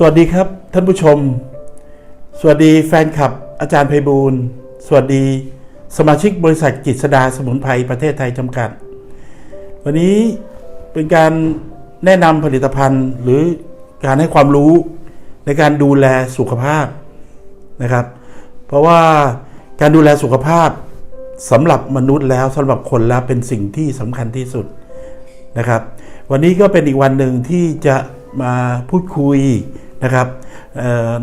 สวัสดีครับท่านผู้ชม สวัสดีแฟนคลับอาจารย์ไพบูลสวัสดีสมาชิกบริษัทกิจสดาสมุนไพรประเทศไทยจำกัด วันนี้เป็นการแนะนำผลิตภัณฑ์หรือการให้ความรู้ในการดูแลสุขภาพนะครับ เพราะว่าการดูแลสุขภาพสำหรับมนุษย์แล้วสำหรับคนแล้วเป็นสิ่งที่สำคัญที่สุดนะครับ วันนี้ก็เป็นอีกวันหนึ่งที่จะมาพูดคุย นะครับ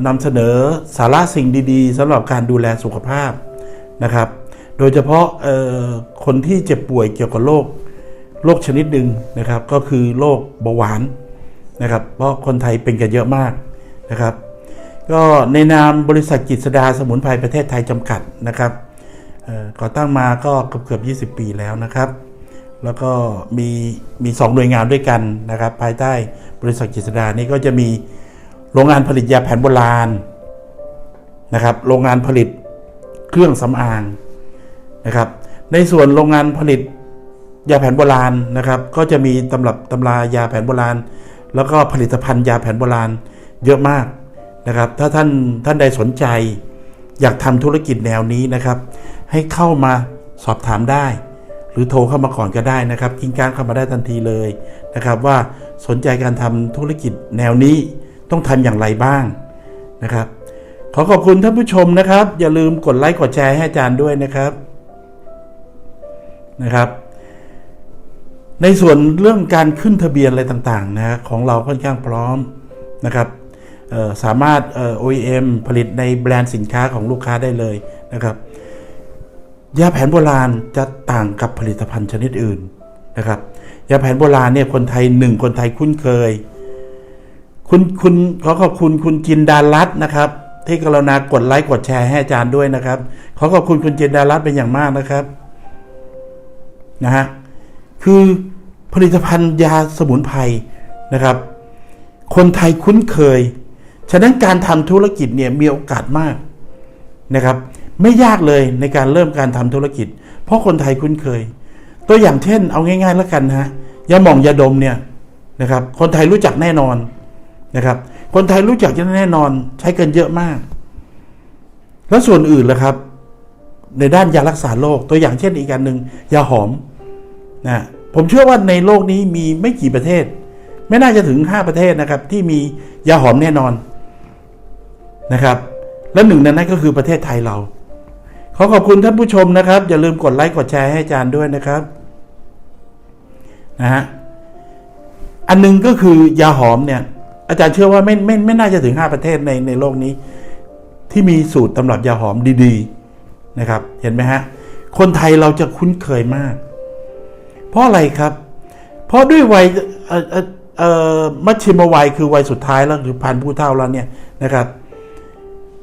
นำเสนอสาระสิ่งดีๆสำหรับการดูแลสุขภาพนะครับ โดยเฉพาะคนที่เจ็บป่วยเกี่ยวกับโรคโรคชนิดหนึ่งนะครับ ก็คือโรคเบาหวานนะครับ เพราะคนไทยเป็นกันเยอะมากนะครับ ก็ในนามบริษัทกิจสดาสมุนไพรประเทศไทยจำกัดนะครับก่อตั้งมาก็เกือบเกือบ20 ปีแล้วนะครับ แล้วก็มีมีสองหน่วยงานด้วยกันนะครับ ภายใต้บริษัทกิจสดานี่ก็จะมี โรงงานผลิตยาแผนโบราณนะครับ โรงงานผลิตเครื่องสำอางนะครับ ในส่วนโรงงานผลิตยาแผนโบราณนะครับ ก็จะมีตำรับตำรายาแผนโบราณ แล้วก็ผลิตภัณฑ์ยาแผนโบราณเยอะมากนะครับ ถ้าท่านท่านใดสนใจ อยากทำธุรกิจแนวนี้นะครับ ให้เข้ามาสอบถามได้ หรือโทรเข้ามาก่อนก็ได้นะครับกิงการเข้ามาได้ทันทีเลยนะครับ ว่าสนใจการทำธุรกิจแนวนี้ ต้องทำอย่างไรบ้างนะครับ ขอขอบคุณท่านผู้ชมนะครับ อย่าลืมกดไลค์กดแชร์ให้อาจารย์ด้วยนะครับนะครับ ในส่วนเรื่องการขึ้นทะเบียนอะไรต่างๆนะของเราค่อนข้างพร้อมนะครับสามารถ OEM ผลิตในแบรนด์สินค้าของลูกค้าได้เลยนะครับยาแผนโบราณจะต่างกับผลิตภัณฑ์ชนิดอื่นนะครับยาแผนโบราณเนี่ยคนไทยหนึ่งคนไทยคุ้นเคย คุณคุณขอขอบคุณคุณจินดารัตน์นะครับ ที่กรุณากดไลค์กดแชร์ให้อาจารย์ด้วยนะครับ ขอขอบคุณคุณจินดารัตน์เป็นอย่างมากนะครับนะฮะคือผลิตภัณฑ์ยาสมุนไพรนะครับ คนไทยคุ้นเคย ฉะนั้นการทำธุรกิจเนี่ยมีโอกาสมากนะครับ ไม่ยากเลยในการเริ่มการทำธุรกิจ เพราะคนไทยคุ้นเคย ตัวอย่างเช่น เอาง่ายๆแล้วกันนะฮะยาหม่องยาดมเนี่ยนะครับ คนไทยรู้จักแน่นอน นะครับ คนไทยรู้จักแน่นอนใช้กันเยอะมาก แล้วส่วนอื่นล่ะครับ ในด้านยารักษาโรคตัวอย่างเช่นอีกอันหนึ่งยาหอมนะผมเชื่อว่าในโลกนี้มีไม่กี่ประเทศ ไม่น่าจะถึง 5 ประเทศนะครับ ที่มียาหอมแน่นอนนะครับ และหนึ่งในนั้นก็คือประเทศไทยเรา ขอขอบคุณท่านผู้ชมนะครับ อย่าลืมกดไลค์กดแชร์ให้อาจารย์ด้วยนะครับนะฮะอันหนึงก็คือยาหอมเนี่ย อาจารย์เชื่อว่าไม่ไม่ไม่น่าจะถึง 5 ประเทศในในโลกนี้ ที่มีสูตรตำรับยาหอมดีๆนะครับ เห็นไหมฮะ คนไทยเราจะคุ้นเคยมาก เพราะอะไรครับ เพราะด้วยวัยเออเออเออมัชชิมวัยคือวัยสุดท้ายแล้วหรือพันผู้เฒ่าแล้วเนี่ยนะครับ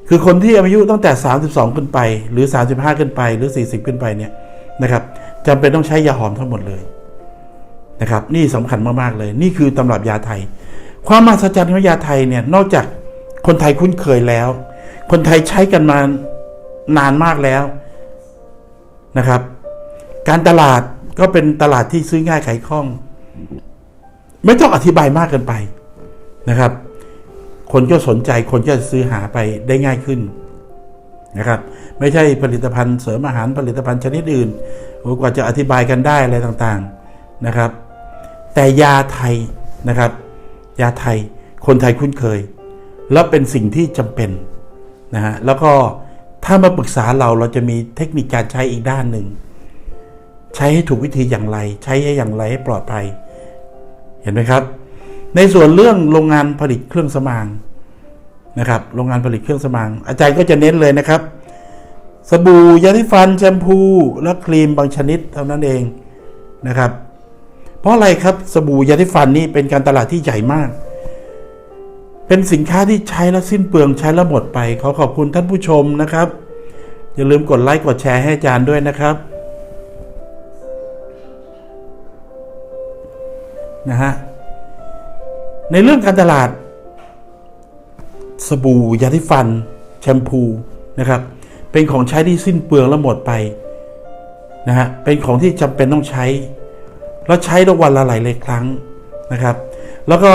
คือคนที่อายุตั้งแต่ 32 ขึ้นไป หรือ 35 ขึ้นไปหรือ 40 ขึ้นไปเนี่ยนะครับจำเป็นต้องใช้ยาหอมทั้งหมดเลยนะครับ นี่สำคัญมากๆเลย นี่คือตำรับยาไทย ความมหัศจรรย์ของยาไทยเนี่ยนอกจากคนไทยคุ้นเคยแล้ว คนไทยใช้กันมานานมากแล้วนะครับ การตลาดก็เป็นตลาดที่ซื้อง่ายขายคล่อง ไม่ต้องอธิบายมากเกินไปนะครับ คนก็สนใจคนก็ซื้อหาไปได้ง่ายขึ้นนะครับ ไม่ใช่ผลิตภัณฑ์เสริมอาหารผลิตภัณฑ์ชนิดอื่นโอ้กว่าจะอธิบายกันได้อะไรต่างๆนะครับ แต่ยาไทยนะครับ ยาไทยคนไทยคุ้นเคย แล้วเป็นสิ่งที่จำเป็นนะฮะแล้วก็ถ้ามาปรึกษาเราเราจะมีเทคนิคการใช้อีกด้านหนึ่ง ใช้ให้ถูกวิธีอย่างไร ใช้ให้อย่างไรให้ปลอดภัย เห็นไหมครับ ในส่วนเรื่องโรงงานผลิตเครื่องสมางนะครับโรงงานผลิตเครื่องสมางอาจารย์ก็จะเน้นเลยนะครับ สบู่ยาสีฟันแชมพูและครีมบางชนิดเท่านั้นเองนะครับ เพราะอะไรครับสบู่ยาสีฟันนี่เป็นการตลาดที่ใหญ่มาก เป็นสินค้าที่ใช้แล้วสิ้นเปลืองใช้แล้วหมดไป ขอขอบคุณท่านผู้ชมนะครับ อย่าลืมกดไลค์กดแชร์ให้อาจารย์ด้วยนะครับนะฮะในเรื่องการตลาด สบู่ยาสีฟัน แชมพูนะครับ เป็นของใช้ที่สิ้นเปลืองแล้วหมดไปนะฮะเป็นของที่จำเป็นต้องใช้ แล้วใช้ทุกวันละหลายเลยครั้งนะครับ แล้วก็